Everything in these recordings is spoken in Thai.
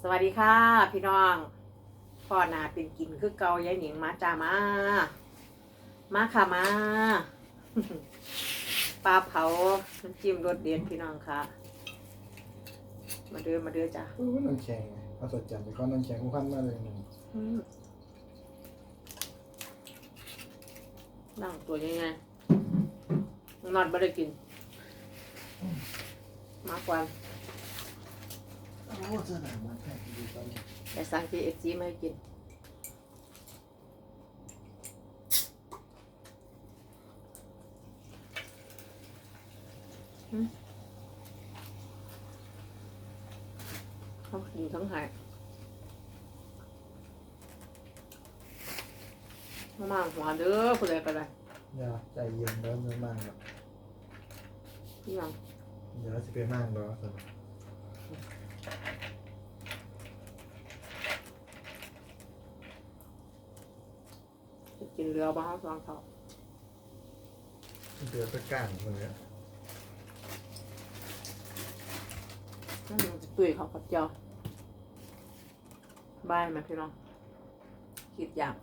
สวัสดีค่ะ พี่น้องพ่อนาเป็นกินคือเกายายหนิงมาจ้ามา มาค่ะมาปลาเผาน้ำจิ้มรสเด็ดพี่น้องค่ะ มาเด้อมาเด้อจ้าอู้น้ำแข็งไงเอาสดจัดไปก้อนน้ำแข็งขั้นมาเลยหนึ่งอืมนั่งตัวยังไงนอนไม่ได้กิน มากกว่า โอ้เสื้อหนังมันแข็งดีจังแต่สั่งที่เอฟซีมาให้กินเขากินทั้งหายมาหัวเด้อผู้ใดก็ได้อย่าใจเย็นแล้วไม่มากหรอกพี่ยังเดี๋ยวจะไปมากแล้วสิจะ กินเรือบ้างสองเขาเดือดไปก้างคนเนี้ยนั่นมันจะตุยเขากับเจ้าบายไหมพี่น้องคิดอย่าง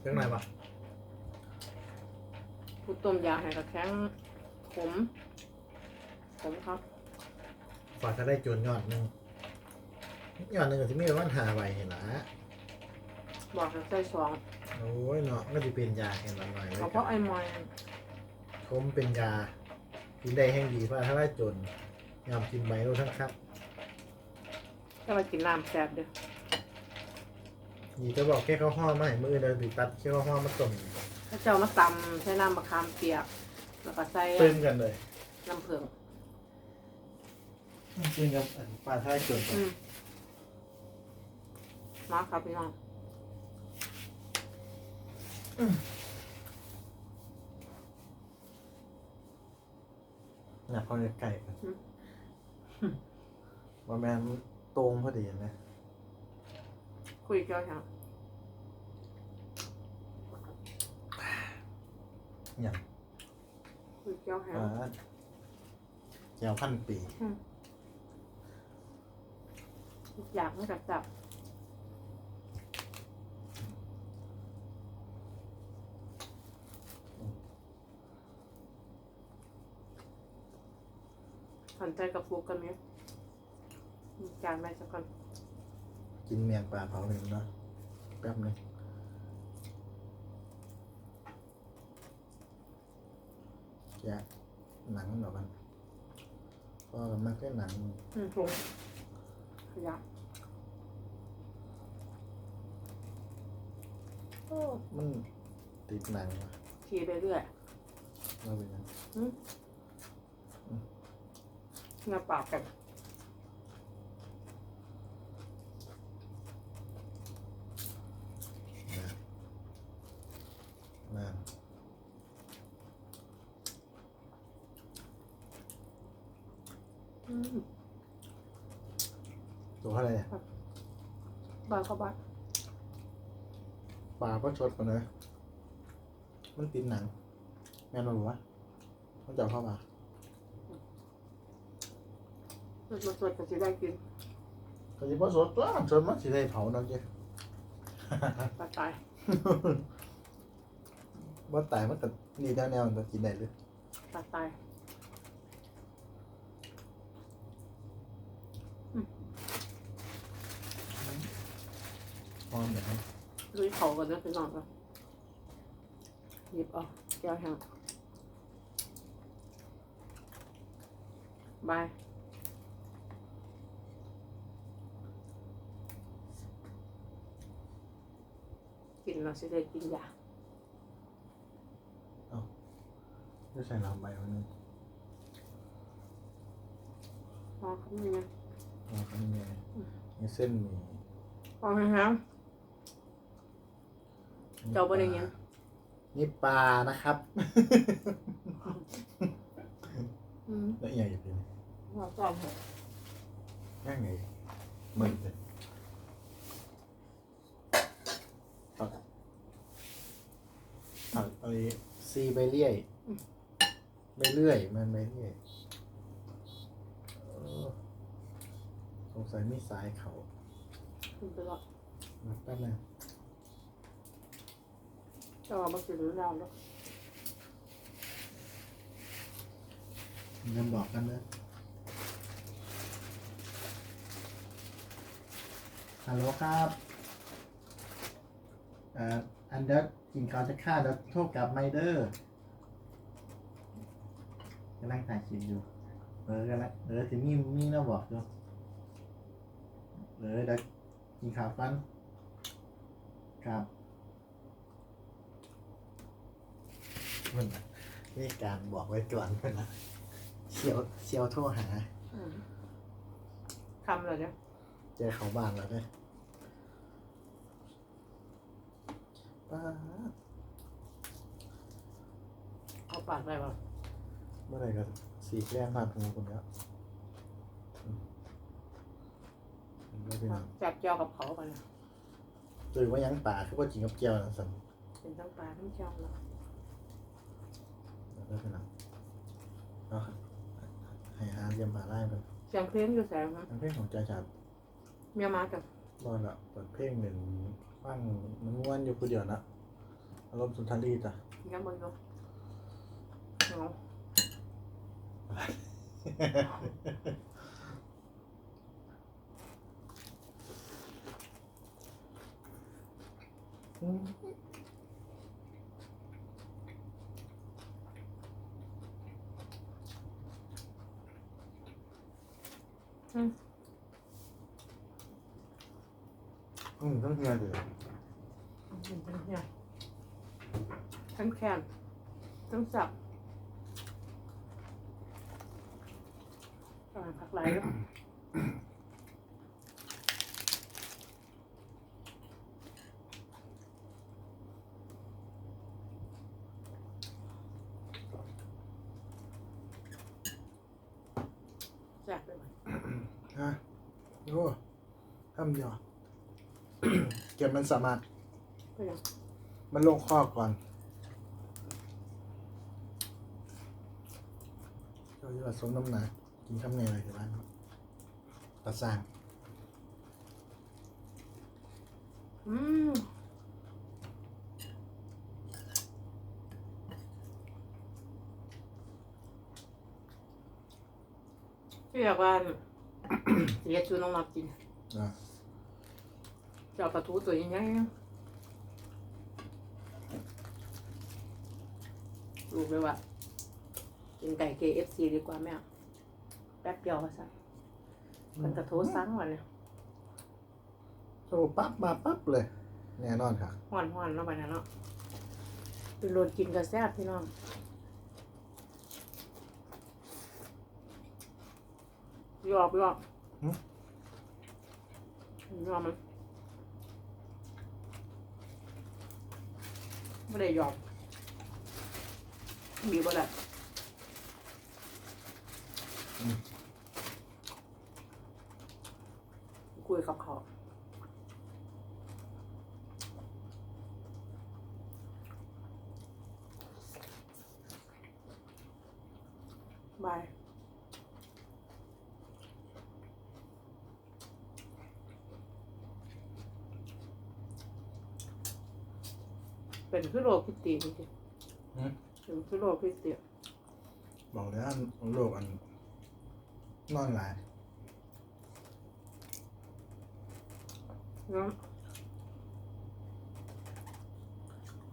เรื่องอะไรวะพูดต้มยาให้กับแข้งขมขมครับ ฝากจะได้โจนยอดหนึ่ง ยอดหนึ่งก็จะมีประมาณหาใบเห็นละบอกให้ใส่สองโอ้ยเนาะก็จะเป็นยาเห็นละหน่อยเอาเพราะไอ้มอยคมเป็นยากินได้แห้งดีเพราะถ้าได้โจนยอมกินใบรู้ทั้งครับก็มากินน้ำแซ่บเด้อนี่จะบอกแค่ข้าวห้อมมาให้มือเดินติดตัดแค่ข้าวห้อมมาต้มถ้าเจ้ามาตำใช้น้ำมะขามเปียก แล้วก็ใส่ตึ้งกันเลยน้ำผึ้งตึ้งกับอันปลาท้ายโจนก่อนอื มมาครับพี่น้องอยากเข้าไปไก่กันว่าแมนตรงพอดีนะคุยเกี่ยวกับอย่างคุยเกี่ยวกับอ่าแก้วพันปี อยากมันกับจับ หันใจกับฟูกกันไหมมีจานไหมสักคนกินเมียงปลาเผาหนึ่งเนาะแป๊บหนึงแกะหนังหน่อยมันก็มันแค่หนังอืมถุงขยะมันติดหนังว่ะขี่ไปเรื่อย เราเป็นยัง เงาปากกันนะนะอืมตัวเท่าไหร่เนี่ยบานเข้าบ้านปลาก็ชดกันเลยมันติดหนัง แม่นบอกว่ามันจะเอาเข้ามา สดสดๆก็จะได้กินก็จะพอสดตัวสดมันสิได้เผาเนาะเจ้ ปลาตายว่าตายมันก็นี่แนวแนวๆมันก็กินได้เลยปลาตายหอมแบบนี้ลุยเขากันนะพี่น้องกันหยิบเอาแก้วแห้งบาย เราสิได้กินยาจะใส่ลำใบมันนึงพอครับนี่ไงเอาข้างในมีเส้นหมีพอไหมครับเจ้าบ่ได้ยินนี่ปลานะครับอืมแล้วอีกอย่างอยู่ที่นี่พอก่อนเถอะง่ายไงมึนเลยตักตักอะไร ซีไปเรื่อยไม่เรื่อย มันไม่เรื่อยเออสงสัยมีสายเขาคุณไปรอมาแป๊บนึงจะเอามากินหรือเราแล้วเงินบอกกันเลยฮัลโหลครับเอ่อ อันเดอร์กินข้าวจะฆ่าแล้วโทษกลับไมเดอร์กำลังถ่ายคลิปอยู่ เออกำลังเออถึงมีมีนะบอกอยู่เออเดี๋ยวกินข้าวกันครับมันน่ะนี่การบอกไว้ก่อนเพื่อนนะเชียวเชียวโทรหาอืมทำเลยเนี่ย เจอเขาบ้านแล้วเนี่ยป้าด เอาปากไปป่ะเมื่อไหร่ก็สีแกล้งผ่านหูคุณแล้วอืมไม่เป็นไรจับเจียวกับเขาไปนะตื่นว่ายังป่าคือว่าจริงกับเจียวนะสันเป็นทั้งปลาทั้งเจียวเนาะไม่เป็นไรเอาครับให้หาเรียมป่าไล่ไปเสียงเพลงอยู่แสงนะทางเพลงของใจชาติเมียมากับรอดละเปิดเพลงหนึ่ง ฟังมันม้วนอยู่คนเดียวนะอารมณ์สุนทรีจ้ะยังบนอยู่เนาะอืมอืม อืมต้องเฮียเลยเป็นทั้งเนี่ยทั้งแขนทั้งสับกำลังพักไหลแล้วแจกไปไหมฮะโอ้ทำเดียว เก็บมันสามารถ ก็ยังมันลงข้อก่อนเราจะผสมน้ำหนักกินข้าวเหนียวอะไรกันบ้างประสานอืมที่อยากว่าเสียชูน้องมากินนะเจ้ากระทู้ตัวยังไงรู้เลยว่ากินไก่ KFC ดีกว่าแม่แป๊บเดียวก็สั่งมันกระทู้ซังวันเนี่ยโทรปั๊บมาปั๊บเลย แน่นอนค่ะห่อนห่อนๆเนาะไปนะเนาะเป็นโรนกินกระแซบพี่น้องยอกยอกยอกมัน ไม่ได้ยอมมีบ่ได้คุยกับเขาบาย เป็นคือโรคพิษตีจริงหืมๆเป็นคือโรคพิษตีบอกเลยว่าโลกอันนอนหลายแล้ว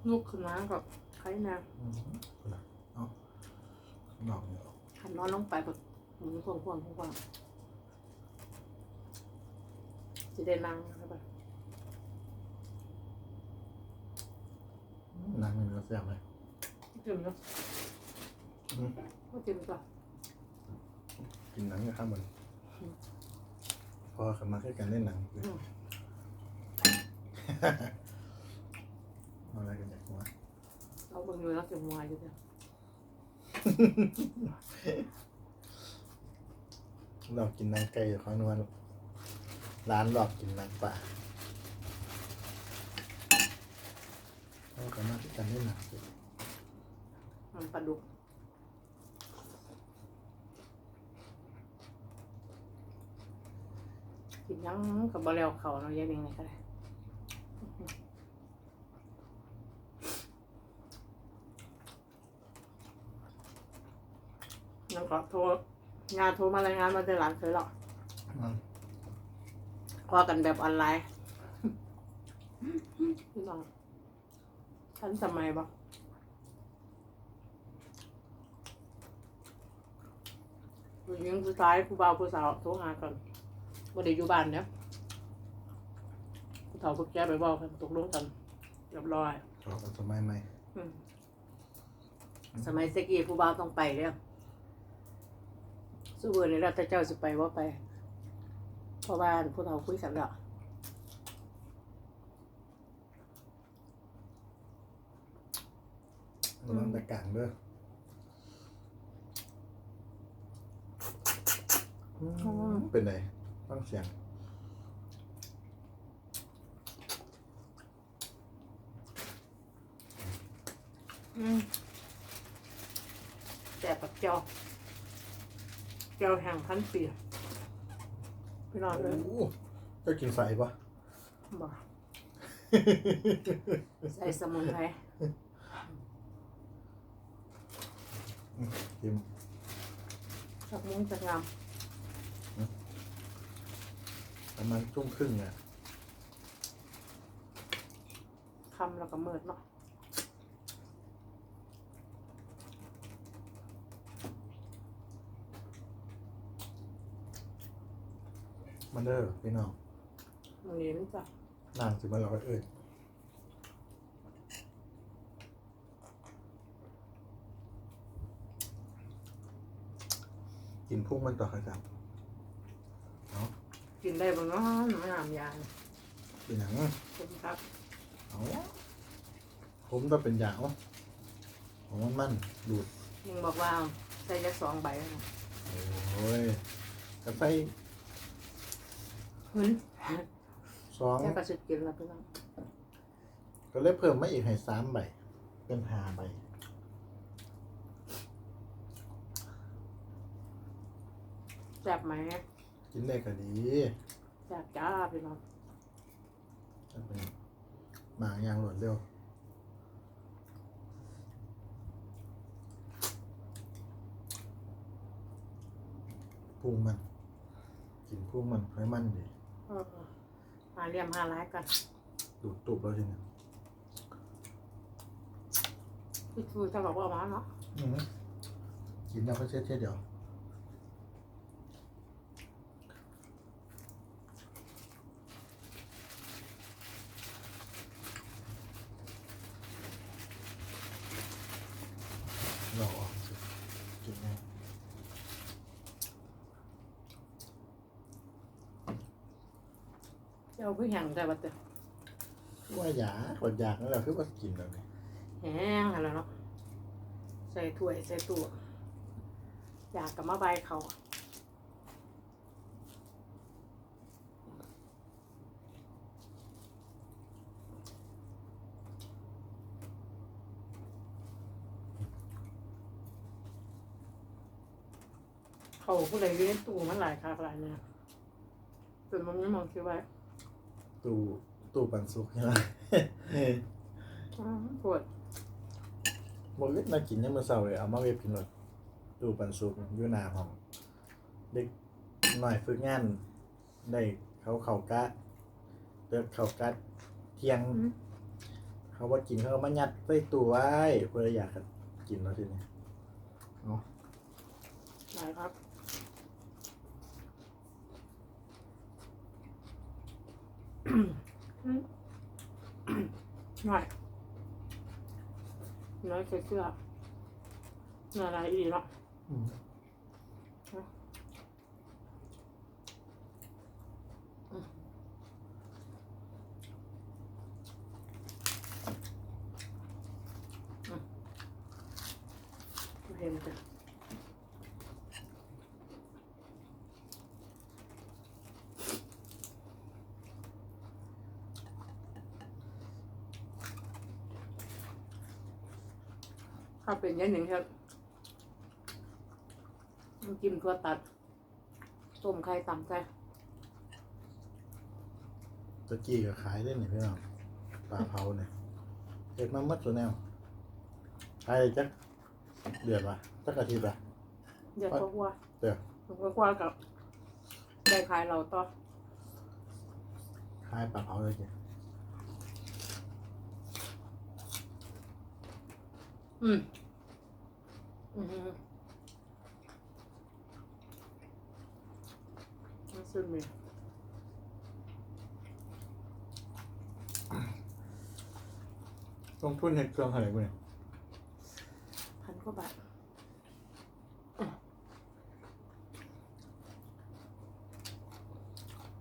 ลูกขึ้นมากับไข้แนงอืมเอาดอกเนี่ยขันนอนลงไปแบบหมุนพวงพวงพวงจะได้นั่งใช่ปะ นางมันก็เสียบเลยจิ้มเนาะอืมก็จิ้มก่อนกินหนังกับข้าวมันพอขันมาแค่การเล่นหนังอืมเอาอะไรกันจากหัวเอาเบิ่งอยู่แล้วจะมวยอยู่เดียวหลอกกินหนังไก่อยู่ข้างนวลร้านหลอกกินหนังป่า เาก็มาที่กันได้หนาสุดมันปลาดุกกินยังกับบะเลวเขาเนาะยกเองเลยก็ได้ยังก็โทรงานโทรมารายงานมาเจอหลานเคยหรอกมัพอกันแบบออนไลน์ ทันสมัยบ่ผู้หญิงผู้ชายผู้บ่าวผู้สาวโทรหากันบ่ได้อยู่บ้านเนี่ยผู้เฒ่าผู้แก่ไปบอกกันตกลงกันเรียบร้อยต่อกันสมัยใหม่อืมสมัยเซกี้ผู้บ่าวต้องไปเด้อสู้เบอร์นี่แล้วแต่เจ้าสิไปว่าไปเพราะว่าผู้เฒ่าคุยกันแล้ว ระวังตะกลางเด้ออืมเป็นไงฟังเสียงอืมแต่ปักเจ้าเจ้าแห่งพันปีพี่น้องเลยโอ้จะกินใส่ปะบอกใส่สมุนไพร กินสักมุ้งจะงามประมาณทุ่มครึ่งอะคำแล้วก็เมิดเนาะมันเด้อพี่น้องมันนี้มันจะนางสิมันเราก็เอิด นพุ่งมันต่อครับเอากินได้บ้างเนาะไม่หามยางเป็นหนังคุณครับเอาผมต้องเป็นยาวของมันมันดูดมึงบอกว่าใส่ยักสองใบนะโอ้ยกระใส่หืนสองแค่กระสุดกินแล้วพี่น้องก็เลยเพิ่มมาอีกให้สามใบเป็นห้าใบ ซ่บไหมกินได้ก็ดีแซ่บจ้าพี่น้องจะเป็นหมางยางหลวดเร็วพุงมัน กินพุงมันให้มันดีเออหาเรียมหาร้ายกันดูดตุบแล้วทีนี้พี่คือจะบอกว่าเอามาเนาะอื้อหือกินแล้วก็เช็ดเช็ดเดี๋ยวเราออกสิกินไง เจ้าพี่แห้งได้บัดเตอว่าอยากกดอยากนั่นแหละคือว่ากินแล้วนี่แห้งอะไรเนาะใส่ถ้วยใส่ตัวอยากกับมาใบเขาเขาผู้ใดเลี้ยงตู้มันหลายคาหลายเนี่ยจนมันไม่มองคิดว่า ตู้ตู้ปันสุกใช่ไหมอ้าวปวดหมดเล็กมากินยังมือเสาเลยเอามาเวฟกินหมดตู้ปันสุกอยู่หน้าห้องเด็กหน่อยฝึกงานได้เขาเขากะเดินเขากะเที่ยงอืมเขาว่ากินเขาก็มายัดใส่ตู้ไว้เพื่ออยากจะกินแล้วทีนี้เนาะหลายครับ หน่อยน้อยเสื้อเสื้อเนื้อะไรอีกแล้วะ อืม เห็นจ้ะ ถ้าเป็นอยันหนึ่งครับน้ำจิ้มถั่วตัดต้มไข่ตำใส่ตะกี้ก็ขายได้นี่พี่น้องปลาเผาเนี่ยเห็ดมาหมัดตัวแนวขายได้จักเดือนวะจักอาทิตย์วะเดี๋ยวก็ว่าเดี๋ยวผมก็กว่ากับได้ขายเราต่อขายปลาเผาเลยจ้ะอืม อืมน่าซึ้งเลยลงทุนเห็ดเครื่องเท่าไหร่กูเนี่ยพันกว่าบาท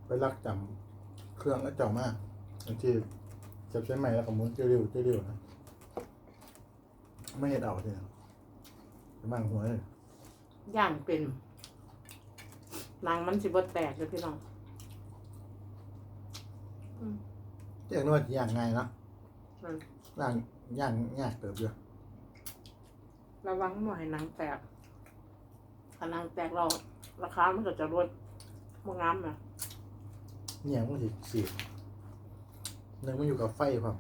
ไปรักจำเครื่องแล้วเจ่อมากบางทีจับใช้ใหม่แล้วก็หมุนเจียวๆเจียวๆนะ ไม่เห็ดเอาทีนะจะ มั่งหัวเลยย่างเป็นนางมันสิบดแตกเลยพี่น้องเรียกนวดย่างง่ายเนาะอืมย่างย่างยากเติบเยอะระวังหน่อยนางแตกถ้านางแตกเราราคามันก็จะลดมงามนะเนี่ยมันสิสีดหนึ่งมันอยู่กับไฟความ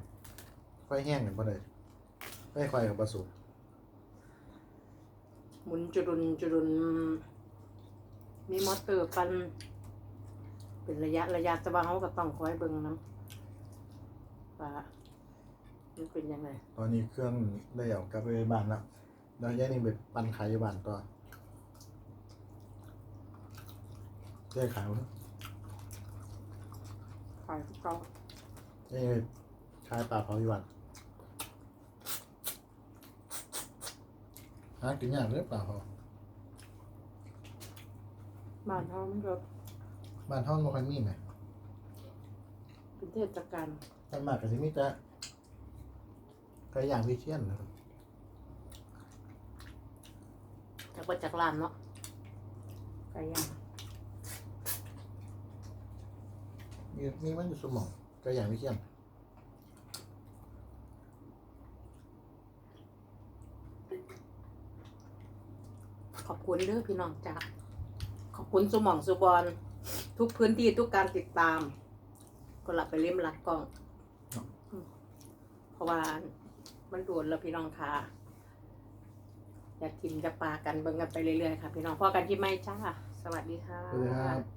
ไฟแห้งกันพอดีไฟไฟกับประสู หมุนจุรุนจุรุนมีมอเตอร์ปัน เป็นระยะระยะแต่ว่าเขาก็ต้องคอยเบิ่งน้ำว่ามันเป็นยังไงตอนนี้เครื่องได้เอากลับไปบ้านแล้วแล้วย่านี่ไปปั่นขายอยู่บ้านต่อได้ขายมั้ยขายทุกเก่านี่ไปขายปลาเผาอยู่บ้าน หากินยากเลยปลาเผาบ้านเขามันก็บ้านห้องบ่ค่อยมีไหมเป็นเทศกาลส่วนมากก็สิมีแต่ไก่ย่างวิเชียนนะครับจากไปจากร้านเนาะไก่ย่างมีมีมันอยู่สมองไก่ย่างวิเชียน ขอบ คุณเด้อพี่น้องจ้าขอบคุณสมองสุบอลทุกพื้นที่ทุกการติดตาม ก็หลับไปเล่มหลักกล้อง เพราะว่ามันด่วนแล้วพี่น้องค่ะอยากกินจะปลากันเบิ่งกันไปเรื่อยๆค่ะ พี่น้องพ่อกันที่ไม่จ้า สวัสดีค่ะสวัสดีครับ